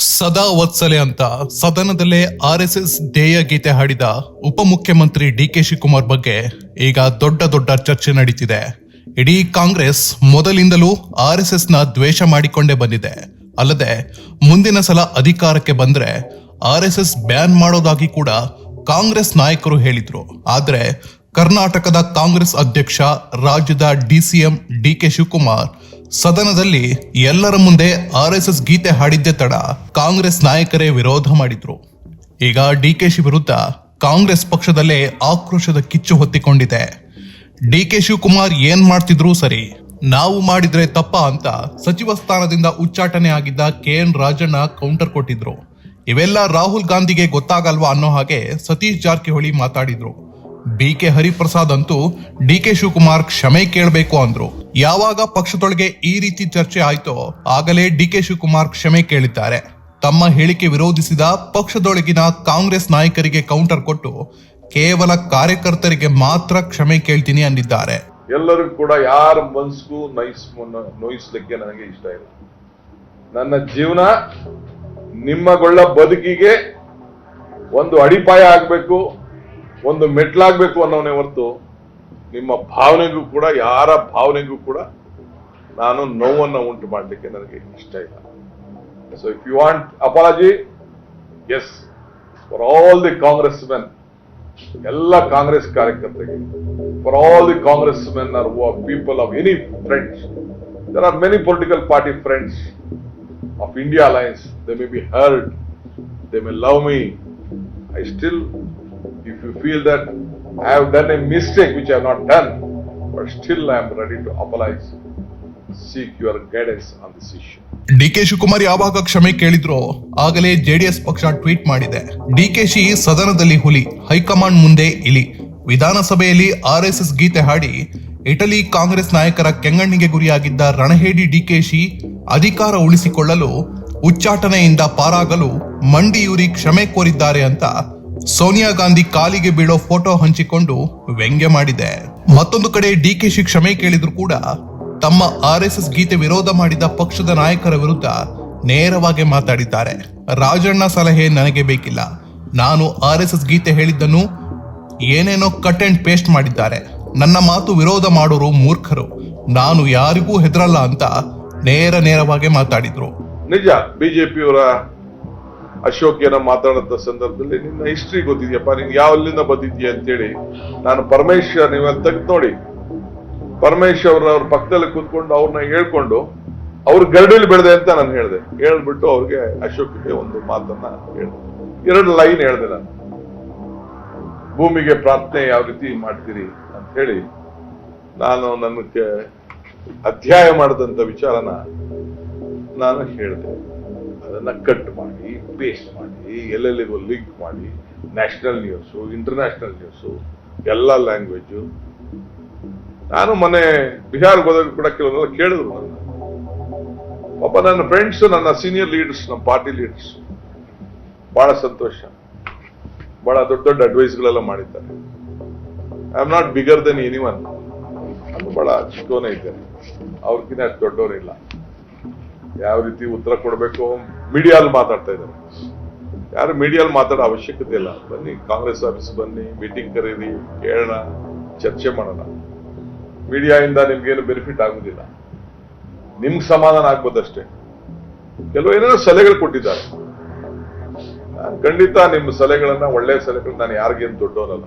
ಸದಾ ವತ್ಸಲೆ ಅಂತ ಸದನದಲ್ಲೇ R S S ಧ್ಯೇಯ ಗೀತೆ ಹಾಡಿದ ಉಪಮುಖ್ಯಮಂತ್ರಿ ಡಿ ಕೆ ಶಿವಕುಮಾರ್ ಬಗ್ಗೆ ಈಗ ದೊಡ್ಡ ದೊಡ್ಡ ಚರ್ಚೆ ನಡೀತಿದೆ. ಇಡೀ ಕಾಂಗ್ರೆಸ್ ಮೊದಲಿಂದಲೂ ಆರ್ ಎಸ್ ಎಸ್ನ ದ್ವೇಷ ಮಾಡಿಕೊಂಡೇ ಬಂದಿದೆ. ಅಲ್ಲದೆ ಮುಂದಿನ ಸಲ ಅಧಿಕಾರಕ್ಕೆ ಬಂದ್ರೆ ಆರ್ ಎಸ್ ಎಸ್ ಬ್ಯಾನ್ ಮಾಡೋದಾಗಿ ಕೂಡ ಕಾಂಗ್ರೆಸ್ ನಾಯಕರು ಹೇಳಿದ್ರು. ಆದ್ರೆ ಕರ್ನಾಟಕದ ಕಾಂಗ್ರೆಸ್ ಅಧ್ಯಕ್ಷ, ರಾಜ್ಯದ ಡಿಸಿಎಂ ಡಿ ಕೆ ಶಿವಕುಮಾರ್ ಸದನದಲ್ಲಿ ಎಲ್ಲರ ಮುಂದೆ ಆರ್ ಎಸ್ ಎಸ್ ಗೀತೆ ಹಾಡಿದ್ದೆ ತಡ ಕಾಂಗ್ರೆಸ್ ನಾಯಕರೇ ವಿರೋಧ ಮಾಡಿದ್ರು. ಈಗ ಡಿಕೆಶಿ ವಿರುದ್ಧ ಕಾಂಗ್ರೆಸ್ ಪಕ್ಷದಲ್ಲೇ ಆಕ್ರೋಶದ ಕಿಚ್ಚು ಹೊತ್ತಿಕೊಂಡಿದೆ. ಡಿ ಕೆ ಶಿವಕುಮಾರ್ ಏನ್ ಮಾಡ್ತಿದ್ರು ಸರಿ, ನಾವು ಮಾಡಿದ್ರೆ ತಪ್ಪ ಅಂತ ಸಚಿವ ಸ್ಥಾನದಿಂದ ಉಚ್ಚಾಟನೆ ಆಗಿದ್ದ ಕೆ ಎನ್ ರಾಜಣ್ಣ ಕೌಂಟರ್ ಕೊಟ್ಟಿದ್ರು. ಇವೆಲ್ಲ ರಾಹುಲ್ ಗಾಂಧಿಗೆ ಗೊತ್ತಾಗಲ್ವಾ ಅನ್ನೋ ಹಾಗೆ ಸತೀಶ್ ಜಾರಕಿಹೊಳಿ ಮಾತಾಡಿದ್ರು. ಬಿ ಕೆ ಹರಿಪ್ರಸಾದ್ ಅಂತೂ ಡಿ ಕೆ ಶಿವಕುಮಾರ್ ಕ್ಷಮೆ ಕೇಳಬೇಕು ಅಂದ್ರು. ಯಾವಾಗ ಪಕ್ಷದೊಳಗೆ ಈ ರೀತಿ ಚರ್ಚೆ ಆಯ್ತೋ ಆಗಲೇ ಡಿ ಕೆ ಶಿವಕುಮಾರ್ ಕ್ಷಮೆ ಕೇಳಿದ್ದಾರೆ. ತಮ್ಮ ಹೇಳಿಕೆ ವಿರೋಧಿಸಿದ ಪಕ್ಷದೊಳಗಿನ ಕಾಂಗ್ರೆಸ್ ನಾಯಕರಿಗೆ ಕೌಂಟರ್ ಕೊಟ್ಟು ಕೇವಲ ಕಾರ್ಯಕರ್ತರಿಗೆ ಮಾತ್ರ ಕ್ಷಮೆ ಕೇಳ್ತೀನಿ ಅಂದಿದ್ದಾರೆ. ಎಲ್ಲರಿಗೂ ಕೂಡ ಯಾರ ಮನ್ಸಿಗೂ ನೈಸ್ ನೋಯಿಸ್ಲಿಕ್ಕೆ ನನಗೆ ಇಷ್ಟ ಇಲ್ಲ. ನನ್ನ ಜೀವನ ನಿಮ್ಮಗೊಳ್ಳ ಬದುಕಿಗೆ ಒಂದು ಅಡಿಪಾಯ ಆಗ್ಬೇಕು. ಒಂದು ಮೆಟ್ಲಾಗ್ಬೇಕು ಅನ್ನೋನೇ ಹೊರತು ನಿಮ್ಮ ಭಾವನೆಗೂ ಕೂಡ, ಯಾರ ಭಾವನೆಗೂ ಕೂಡ ನಾನು ನೋವನ್ನ ಉಂಟು ಮಾಡಲಿಕ್ಕೆ ನನಗೆ ಇಷ್ಟ ಇಲ್ಲ. So if you want apologies for all the Congress men ಎಲ್ಲ ಕಾಂಗ್ರೆಸ್ ಕಾರ್ಯಕರ್ತರಿಗೆ for all the Congress men are people of any friends there are many political party friends of India alliance they may be hurt they may love me I still if you feel that I have done a mistake which I have not done, but still I am ready to apologize, seek your guidance on this issue. D K Shivakumar ಯಾವಾಗ ಕ್ಷಮೆ ಕೇಳಿದ್ರು ಆಗಲೇ JDS ಪಕ್ಷ tweet ಮಾಡಿದೆ ಡಿಕೆಶಿ ಸದನದಲ್ಲಿ ಹುಲಿ high command ಮುಂದೆ ಇಲಿ ವಿಧಾನಸಭೆಯಲ್ಲಿ ಆರ್ ಎಸ್ ಎಸ್ ಗೀತೆ ಹಾಡಿ ಇಟಲಿ ಕಾಂಗ್ರೆಸ್ ನಾಯಕರ ಕೆಂಗಣ್ಣಿಗೆ ಗುರಿಯಾಗಿದ್ದ ರಣಹೇಡಿ ಡಿಕೆಶಿ ಅಧಿಕಾರ ಉಳಿಸಿಕೊಳ್ಳಲು ಉಚ್ಚಾಟನೆಯಿಂದ ಪಾರಾಗಲು ಮಂಡಿಯೂರಿ ಕ್ಷಮೆ ಕೋರಿದ್ದಾರೆ ಅಂತ ಸೋನಿಯಾ ಗಾಂಧಿ ಕಾಲಿಗೆ ಬೀಳೋ ಫೋಟೋ ಹಂಚಿಕೊಂಡು ವ್ಯಂಗ್ಯ ಮಾಡಿದೆ. ಮತ್ತೊಂದು ಕಡೆ ಡಿ ಕೆ ಶಿ ಕ್ಷಮೆ ಕೇಳಿದ್ರು ಕೂಡ ತಮ್ಮ ಆರ್ ಎಸ್ ಎಸ್ ಗೀತೆ ವಿರೋಧ ಮಾಡಿದ ಪಕ್ಷದ ನಾಯಕರ ವಿರುದ್ಧ ನೇರವಾಗಿ ಮಾತಾಡಿದ್ದಾರೆ. ರಾಜಣ್ಣ ಸಲಹೆ ನನಗೆ ಬೇಕಿಲ್ಲ. ನಾನು ಆರ್ ಎಸ್ ಎಸ್ ಗೀತೆ ಹೇಳಿದ್ದನ್ನು ಏನೇನೋ ಕಟ್ ಅಂಡ್ ಪೇಸ್ಟ್ ಮಾಡಿದ್ದಾರೆ. ನನ್ನ ಮಾತು ವಿರೋಧ ಮಾಡೋರು ಮೂರ್ಖರು. ನಾನು ಯಾರಿಗೂ ಹೆದರಲ್ಲ ಅಂತ ನೇರ ನೇರವಾಗಿ ಮಾತಾಡಿದ್ರು. ನಿಜ, ಬಿಜೆಪಿಯವರ ಅಶೋಕ್ ಏನೋ ಸಂದರ್ಭದಲ್ಲಿ, ನಿನ್ನ ಹಿಸ್ಟ್ರಿ ಗೊತ್ತಿದ್ಯಪ್ಪ? ನೀನು ಯಾವಲ್ಲಿಂದ ಬಂದಿದ್ಯಾ ಅಂತೇಳಿ ನಾನು ಪರಮೇಶ್ವರ್ ನೀವ್ ತೆಗೆದು ನೋಡಿ. ಪರಮೇಶ್ವರ್ ಅವ್ರ ಪಕ್ಕದಲ್ಲಿ ಕೂತ್ಕೊಂಡು ಅವ್ರನ್ನ ಹೇಳ್ಕೊಂಡು, ಅವ್ರ ಗರಡಿಲಿ ಬೆಳೆದೆ ಅಂತ ನಾನು ಹೇಳಿದೆ. ಹೇಳ್ಬಿಟ್ಟು ಅವ್ರಿಗೆ ಅಶೋಕ್ಗೆ ಒಂದು ಮಾತನ್ನ ಹೇಳಿದೆ. ಎರಡು ಲೈನ್ ಹೇಳಿದೆ ನಾನು. ಭೂಮಿಗೆ ಪ್ರಾರ್ಥನೆ ಯಾವ ರೀತಿ ಮಾಡ್ತೀರಿ? ಅಂತ ಹೇಳಿ ನಾನು ನನಗೆ ಅಧ್ಯಾಯ ಮಾಡಿದಂತ ವಿಚಾರನ ನಾನು ಹೇಳಿದೆ. ಅದನ್ನ ಕಟ್ ಮಾಡಿ ಪೇಸ್ಟ್ ಮಾಡಿ, ಎಲ್ಲೆಲ್ಲಿಗೂ ಲಿಂಕ್ ಮಾಡಿ ನ್ಯಾಷನಲ್ ನ್ಯೂಸು ಇಂಟರ್ನ್ಯಾಷನಲ್ ನ್ಯೂಸು ಎಲ್ಲ ಲ್ಯಾಂಗ್ವೇಜು ನಾನು ಮೊನ್ನೆ ಬಿಹಾರ್ಗೆ ಹೋದಾಗ ಕೂಡ ಕೆಲವೊಂದೆಲ್ಲ ಕೇಳಿದ್ರು ನನ್ನ ಪಾಪ ನನ್ನ ಫ್ರೆಂಡ್ಸ್ ನನ್ನ ಸೀನಿಯರ್ ಲೀಡರ್ಸ್ ನಮ್ಮ ಪಾರ್ಟಿ ಲೀಡರ್ಸ್ ಬಹಳ ಸಂತೋಷ. ಬಹಳ ದೊಡ್ಡ ದೊಡ್ಡ ಅಡ್ವೈಸ್ಗಳೆಲ್ಲ ಮಾಡಿದ್ದಾರೆ. I am not bigger than any one ನಾನು ಬಹಳ ಚಿಕ್ಕವನೇ ಇದ್ದೇನೆ. ಅವ್ರಿಗಿಂತ ಅಷ್ಟು ದೊಡ್ಡವರಿಲ್ಲ. ಯಾವ ರೀತಿ ಉತ್ತರ ಕೊಡಬೇಕು? ಮೀಡಿಯಾಲ್ ಮಾತಾಡ್ತಾ ಇದ್ದಾರೆ. ಯಾರು ಮೀಡಿಯಾಲ್ ಮಾತಾಡೋ ಅವಶ್ಯಕತೆ ಇಲ್ಲ. ಬನ್ನಿ, ಕಾಂಗ್ರೆಸ್ ಆಫೀಸ್ ಬನ್ನಿ ಮೀಟಿಂಗ್ ಕರೀರಿ, ಕೇಳೋಣ, ಚರ್ಚೆ ಮಾಡೋಣ. ಮೀಡಿಯಾಯಿಂದ ನಿಮ್ಗೇನು ಬೆನಿಫಿಟ್ ಆಗುದಿಲ್ಲ. ನಿಮ್ಗೆ ಸಮಾಧಾನ ಆಗ್ಬೋದಷ್ಟೇ. ಕೆಲವು ಏನೇನೋ ಸಲಹೆಗಳು ಕೊಟ್ಟಿದ್ದಾರೆ. ಖಂಡಿತ ನಿಮ್ಮ ಸಲಹೆಗಳನ್ನ ಒಳ್ಳೆಯ ಸಲಹೆಗಳನ್ನ ನಾನು ಯಾರಿಗೇನು ದೊಡ್ಡವನಲ್ಲ.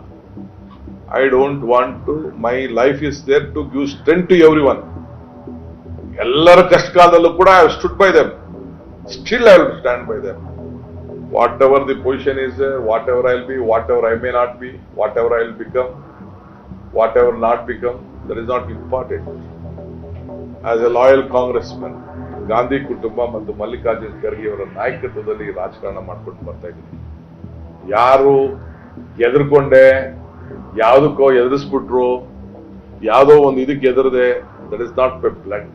I don't want to my life is there to give strength to everyone ಎಲ್ಲರ ಕಷ್ಟ ಕಾಲದಲ್ಲೂ ಕೂಡ stood by them ever the position is whatever I will be whatever I may not be whatever I will become whatever not become that is not important as a loyal Congress man Gandhi ಕುಟುಂಬ ಮತ್ತು ಮಲ್ಲಿಕಾರ್ಜುನ್ ಖರ್ಗೆ ಅವರ ನಾಯಕತ್ವದಲ್ಲಿ ರಾಜಕಾರಣ ಮಾಡ್ಕೊಂಡು ಬರ್ತಾ ಇದ್ದೀನಿ. ಯಾರು ಎದುರ್ಕೊಂಡೆ, ಯಾವುದಕ್ಕೋ ಎದುರಿಸ್ಬಿಟ್ರು, ಯಾವುದೋ ಒಂದು ಇದಕ್ಕೆ ಎದುರದೆ that is not my blood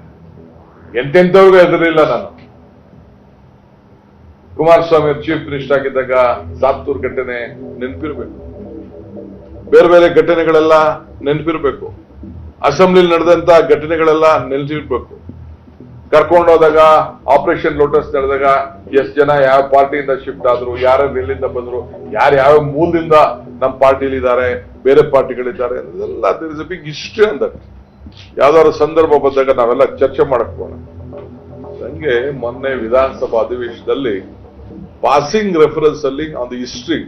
ಎಂತೆಂಥವ್ರಿಗೂ ಎದುರಿಲ್ಲ ನಾನು. ಕುಮಾರಸ್ವಾಮಿ ಚೀಫ್ ಮಿನಿಸ್ಟರ್ ಆಗಿದ್ದಾಗ ಸಾತ್ತೂರ್ ಘಟನೆ ನೆನಪಿರ್ಬೇಕು. ಬೇರೆ ಬೇರೆ ಘಟನೆಗಳೆಲ್ಲ ನೆನಪಿರ್ಬೇಕು. ಅಸೆಂಬ್ಲಿಲಿ ನಡೆದಂತ ಘಟನೆಗಳೆಲ್ಲ ನೆಲೆದಿಡಬೇಕು ಕರ್ಕೊಂಡು ಹೋದಾಗ ಆಪರೇಷನ್ ಲೋಟಸ್ ನಡೆದಾಗ ಎಷ್ಟು ಜನ ಯಾವ ಪಾರ್ಟಿಯಿಂದ ಶಿಫ್ಟ್ ಆದ್ರು ಯಾರು ಎಲ್ಲಿಂದ ಬಂದ್ರು, ಯಾರು ಯಾವ ಮೂಲದಿಂದ ನಮ್ಮ ಪಾರ್ಟಿಲಿ ಇದ್ದಾರೆ ಬೇರೆ ಪಾರ್ಟಿಗಳಿದ್ದಾರೆ ಅದೆಲ್ಲ ಇಸ್ ಬಿಗ್ ಹಿಸ್ಟ್ರಿ ಅಂತ ಯಾವ್ದಾದ್ರು ಸಂದರ್ಭ ಬಂದಾಗ ನಾವೆಲ್ಲ ಚರ್ಚೆ ಮಾಡಕ್ ಹೋಗೋಣ. ಹಂಗೆ ಮೊನ್ನೆ ವಿಧಾನಸಭಾ ಅಧಿವೇಶನದಲ್ಲಿ ಪಾಸಿಂಗ್ ರೆಫರೆನ್ಸ್ ಅಲ್ಲಿ on the history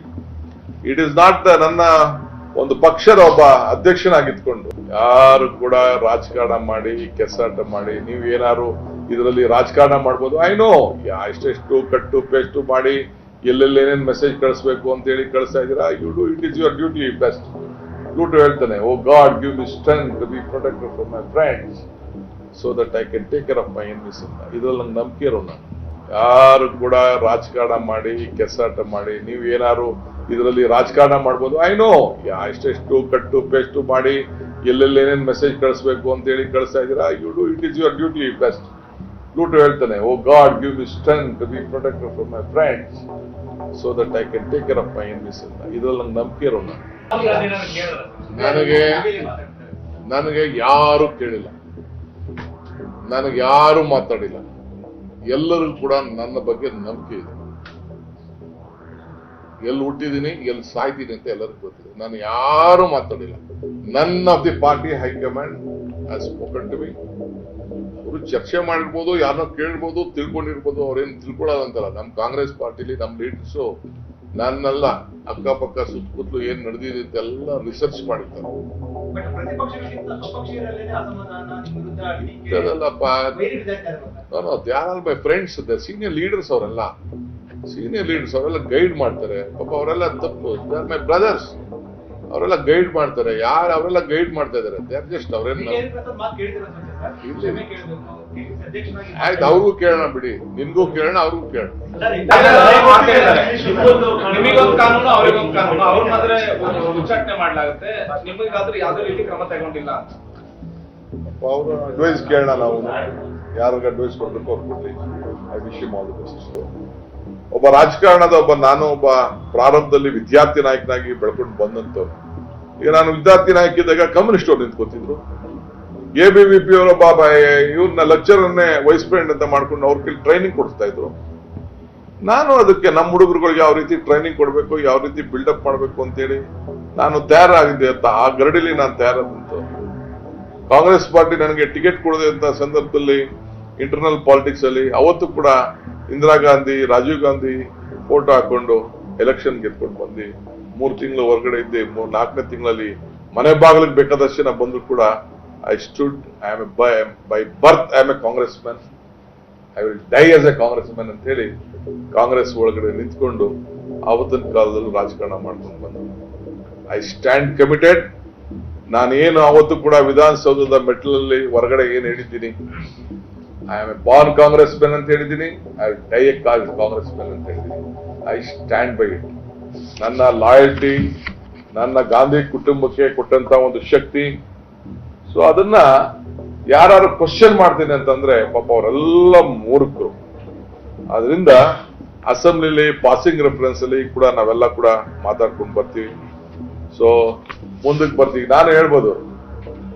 it is not ನನ್ನ ಒಂದು ಪಕ್ಷದ ಒಬ್ಬ ಅಧ್ಯಕ್ಷನಾಗಿದ್ಕೊಂಡು ಯಾರು ಕೂಡ ರಾಜಕಾರಣ ಮಾಡಿ, ಕೆಸಾಟ ಮಾಡಿ, ನೀವು ಏನಾರು ಇದರಲ್ಲಿ ರಾಜಕಾರಣ ಮಾಡ್ಬೋದು. ಐ ನೋ ಎಷ್ಟೆಷ್ಟು ಕಟ್ಟು, ಪೇಸ್ಟು ಮಾಡಿ, ಎಲ್ಲೆಲ್ಲಿ ಏನೇನು ಮೆಸೇಜ್ ಕಳಿಸ್ಬೇಕು ಅಂತ ಹೇಳಿ ಕಳಿಸ್ತಾ ಇದ್ದೀರಾ? You do it is your duty best Pluto ಹೇಳ್ತಾನೆ O God give me strength to be protected from my friends so that I can take care of my enemies ಅಂತ ಇದ್ರಲ್ಲಿ ನಂಗೆ ನಂಬಿಕೆ ಇರೋಣ ಯಾರು ಕೂಡ ರಾಜಕಾರಣ ಮಾಡಿ, ಕೆಸಾಟ ಮಾಡಿ, ನೀವು ಏನಾದ್ರು ಇದರಲ್ಲಿ ರಾಜಕಾರಣ ಮಾಡ್ಬೋದು? ಐ ನೋ ಎಷ್ಟೆಷ್ಟು ಕಟ್ಟು, ಪೇಸ್ಟು ಮಾಡಿ ಎಲ್ಲೆಲ್ಲಿ ಏನೇನ್ ಮೆಸೇಜ್ ಕಳಿಸ್ಬೇಕು ಅಂತ ಹೇಳಿ ಕಳಿಸ್ತಾ ಇದ್ದೀರಾ? You do it is your duty best loot ಹೇಳ್ತಾನೆ. O God give me strength to be protect from my friends so that I can take care of my enemies ಅಂತ ಇದ್ರಲ್ಲಿ ನಂಗೆ ನಂಬಿಕೆ ಇರೋಣ ನನಗೆ ನನಗೆ ಯಾರು ಕೇಳಿಲ್ಲ. ನನಗೆ ಯಾರು ಮಾತಾಡಿಲ್ಲ. ಎಲ್ಲರಿಗೂ ಕೂಡ ನನ್ನ ಬಗ್ಗೆ ನಂಬಿಕೆ ಇದೆ. ಎಲ್ಲಿ ಹುಟ್ಟಿದೀನಿ ಎಲ್ಲಿ ಸಾಯ್ತೀನಿ ಅಂತ ಎಲ್ಲರಿಗೂ ಗೊತ್ತಿದೆ. ನಾನು ಯಾರು ಮಾತಾಡಿಲ್ಲ. ನನ್ನ of the party high command spoken to me ಅವರು ಚರ್ಚೆ ಮಾಡಿರ್ಬೋದು, ಯಾರನ್ನೋ ಕೇಳಿರ್ಬೋದು ತಿಳ್ಕೊಂಡಿರ್ಬೋದು, ಅವ್ರೇನು ತಿಳ್ಕೊಳ್ಳೋದಂತಲ್ಲ ನಮ್ಮ ಕಾಂಗ್ರೆಸ್ ಪಾರ್ಟಿಲಿ ನಮ್ಮ ಲೀಡರ್ಸು ನನ್ನೆಲ್ಲ ಅಕ್ಕಪಕ್ಕ ಸುತ್ತಮುತ್ತಲು ಏನ್ ನಡೆದಿದೆ ಅಂತೆಲ್ಲ ರಿಸರ್ಚ್ ಮಾಡಿರ್ತಾರೆ. ಮೈ ಫ್ರೆಂಡ್ಸ್ ಸೀನಿಯರ್ ಲೀಡರ್ಸ್ ಅವರೆಲ್ಲ. ಸೀನಿಯರ್ ಲೀಡರ್ಸ್ ಅವರೆಲ್ಲ ಗೈಡ್ ಮಾಡ್ತಾರೆ. ಪಾಪ ಅವರೆಲ್ಲ ತಪ್ಪು ದೇ ಆರ್ ಮೈ ಬ್ರದರ್ಸ್ ಅವರೆಲ್ಲ ಗೈಡ್ ಮಾಡ್ತಾರೆ. ಯಾರು ಅವರೆಲ್ಲ ಗೈಡ್ ಮಾಡ್ತಾ ಇದಾರೆ ದೇ ಆರ್ ಜಸ್ಟ್ ಅವ್ರೇನು ಆಯ್ತು ಅವ್ರಿಗೂ ಕೇಳೋಣ ಬಿಡಿ. ನಿಮ್ಗೂ ಕೇಳೋಣ ಅವ್ರಿಗೂ ಕೇಳೋಣ. ನಿಮಗೊಂದು ಕಾನೂನು ಅವ್ರಿಗೊಂದು ಕಾನೂನು. ಅವ್ರ ಮಾತ್ರ ಉಚ್ಚಾಟನೆ ಮಾಡ್ಲಾಗುತ್ತೆ. ನಿಮಗಾದ್ರೂ ಯಾವ್ದೇ ರೀತಿ ಕ್ರಮ ತಗೊಂಡಿಲ್ಲ. ಅಂತ ಅವರು ಅಡ್ವೈಸ್ ಕೇಳೋಣ ನಾವು ಯಾರಿಗೆ ಅಡ್ವೈಸ್ ಕೊಡ್ಬೇಕು ಅವ್ರು ಕೊಡ್ಲಿ I wish all the best ಒಬ್ಬ ರಾಜಕಾರಣದ ಒಬ್ಬ ನಾನು ಒಬ್ಬ ಪ್ರಾರಂಭದಲ್ಲಿ ವಿದ್ಯಾರ್ಥಿ ನಾಯಕನಾಗಿ ಬೆಳ್ಕೊಂಡು ಬಂದಂತ ಈಗ ನಾನು ವಿದ್ಯಾರ್ಥಿ ನಾಯಕ ಇದ್ದಾಗ ಕಮ್ಯುನಿಸ್ಟ್ ಅವ್ರು ನಿಂತ್ಕೋತಿದ್ರು. ಎ ಬಿ ವಿ ಪಿ ಅವರೊಬ್ಬ ಇವ್ರನ್ನ ಲೆಕ್ಚರನ್ನೇ ವೈಸ್ ಪ್ರೆಸಿಡೆಂಟ್ ಅಂತ ಮಾಡ್ಕೊಂಡು ಅವ್ರ ಟ್ರೈನಿಂಗ್ ಕೊಡಿಸ್ತಾ ಇದ್ರು. ನಾನು ಅದಕ್ಕೆ ನಮ್ಮ ಹುಡುಗರುಗಳಿಗೆ ಯಾವ ರೀತಿ ಟ್ರೈನಿಂಗ್ ಕೊಡಬೇಕು, ಯಾವ ರೀತಿ ಬಿಲ್ಡಪ್ ಮಾಡಬೇಕು ಅಂತೇಳಿ ನಾನು ತಯಾರಾಗಿದ್ದೆ ಅಂತ, ಆ ಗರಡಿಲಿ ನಾನು ತಯಾರಾದಂತ ಕಾಂಗ್ರೆಸ್ ಪಾರ್ಟಿ ನನಗೆ ಟಿಕೆಟ್ ಕೊಡದೆ ಅಂತ ಸಂದರ್ಭದಲ್ಲಿ ಇಂಟರ್ನಲ್ ಪಾಲಿಟಿಕ್ಸ್ ಅಲ್ಲಿ, ಅವತ್ತು ಕೂಡ ಇಂದಿರಾ ಗಾಂಧಿ, ರಾಜೀವ್ ಗಾಂಧಿ ಫೋಟೋ ಹಾಕೊಂಡು ಎಲೆಕ್ಷನ್ ಗೆದ್ಕೊಂಡು ಬಂದು ಮೂರು ತಿಂಗಳು ಹೊರಗಡೆ ಇದ್ದೆ ನಾಲ್ಕನೇ ತಿಂಗಳಲ್ಲಿ ಮನೆ ಬಾಗಿಲಿಗೆ ಬೇಕಾದಷ್ಟು ಜನ ಬಂದ್ರು ಕೂಡ I stood, I am by by birth birth I a Congress congressman, I will die as a Congress man ಅಂತ ಹೇಳಿ ಕಾಂಗ್ರೆಸ್ ಒಳಗಡೆ ನಿಂತ್ಕೊಂಡು ಆವತ್ತಿನ ಕಾಲದಲ್ಲೂ ರಾಜಕಾರಣ ಮಾಡ್ಕೊಂಡು ಬಂದ. ಐ ಸ್ಟ್ಯಾಂಡ್ ಕಮಿಟೆಡ್ ನಾನೇನು ಅವತ್ತು ಕೂಡ ವಿಧಾನಸೌಧದ ಮೆಟ್ಲಲ್ಲಿ ಹೊರಗಡೆ ಏನು ಹೇಳಿದ್ದೀನಿ I am a born Congress men ಅಂತ ಹೇಳಿದ್ದೀನಿ I die a Congress men ಅಂತ ಹೇಳಿದ್ದೀನಿ. ಐ ಸ್ಟ್ಯಾಂಡ್ ಬೈ ಇಟ್ ನನ್ನ ಲಾಯಲ್ಟಿ ನನ್ನ ಗಾಂಧಿ ಕುಟುಂಬಕ್ಕೆ ಕೊಟ್ಟಂತ ಒಂದು ಶಕ್ತಿ ಸೊ ಅದನ್ನ ಯಾರು ಕ್ವಶನ್ ಮಾಡ್ತೀನಿ ಅಂತಂದ್ರೆ ಪಾಪ ಅವರೆಲ್ಲ ಮೂರ್ಖರು. ಅದರಿಂದ ಅಸೆಂಬ್ಲಿಲಿ ಪಾಸಿಂಗ್ ರೆಫರೆನ್ಸ್ ಅಲ್ಲಿ ಕೂಡ ನಾವೆಲ್ಲ ಕೂಡ ಮಾತಾಡ್ಕೊಂಡು ಬರ್ತೀವಿ. ಸೊ ಮುಂದಕ್ಕೆ ಬರ್ತೀವಿ. ನಾನು ಹೇಳ್ಬೋದು,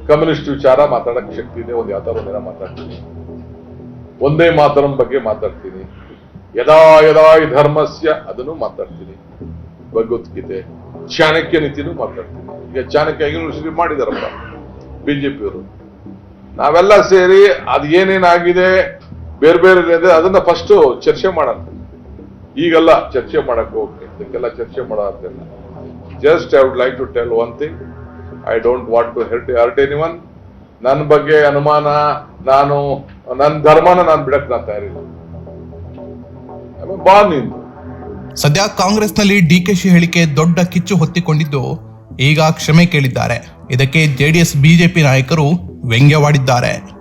ಕಮ್ಯುನಿಸ್ಟ್ ವಿಚಾರ ಮಾತಾಡಕ್ ಶಕ್ತಿ ಇದೆ, ಒಂದು ಯಾವ್ದಾರು ಒಂದಿನ ಮಾತಾಡ್ತೀನಿ. ಒಂದೇ ಮಾತರಂ ಬಗ್ಗೆ ಮಾತಾಡ್ತೀನಿ. ಯದಾ ಯದಾ ಧರ್ಮಸ್ಯ ಅದನ್ನು ಮಾತಾಡ್ತೀನಿ. ಭಗವದ್ಗೀತೆ, ಚಾಣಕ್ಯ ನೀತಿನೂ ಮಾತಾಡ್ತೀನಿ. ಈಗ ಚಾಣಕ್ಯ ಯೂನಿವರ್ಸಿಟಿ ಮಾಡಿದಾರಪ್ಪ. ಬಿಜೆಪಿಯವರು. ನಾವೆಲ್ಲ ಸೇರಿ ಅದು ಏನೇನಾಗಿದೆ, ಬೇರೆ ಬೇರೆ ಇದೆ, ಅದನ್ನ ಫಸ್ಟ್ ಚರ್ಚೆ ಮಾಡೋಣ. ಈಗೆಲ್ಲ ಚರ್ಚೆ ಮಾಡಕ್ ಹೋಗಿ ಇದಕ್ಕೆಲ್ಲ ಚರ್ಚೆ ಮಾಡೋದಿಲ್ಲ just I would like to tell one thing I don't want to hurt hurt any one ನನ್ನ ಬಗ್ಗೆ ಅನುಮಾನ, ನಾನು ನನ್ನ ಧರ್ಮನ ನಾನು ಬಿಡಕ್ ನಾನು ತಯಾರಿಲ್ಲ. ನೀನು ಸದ್ಯ ಕಾಂಗ್ರೆಸ್ನಲ್ಲಿ ಡಿ ಕೆ ಶಿ ಹೇಳಿಕೆ ದೊಡ್ಡ ಕಿಚ್ಚು ಹೊತ್ತಿಕೊಂಡಿದ್ದು ಈಗ ಕ್ಷಮೆ ಕೇಳಿದ್ದಾರೆ. ಇದಕ್ಕೆ ಜೆಡಿಎಸ್ ಬಿಜೆಪಿ ನಾಯಕರು ವ್ಯಂಗ್ಯವಾಡಿದ್ದಾರೆ.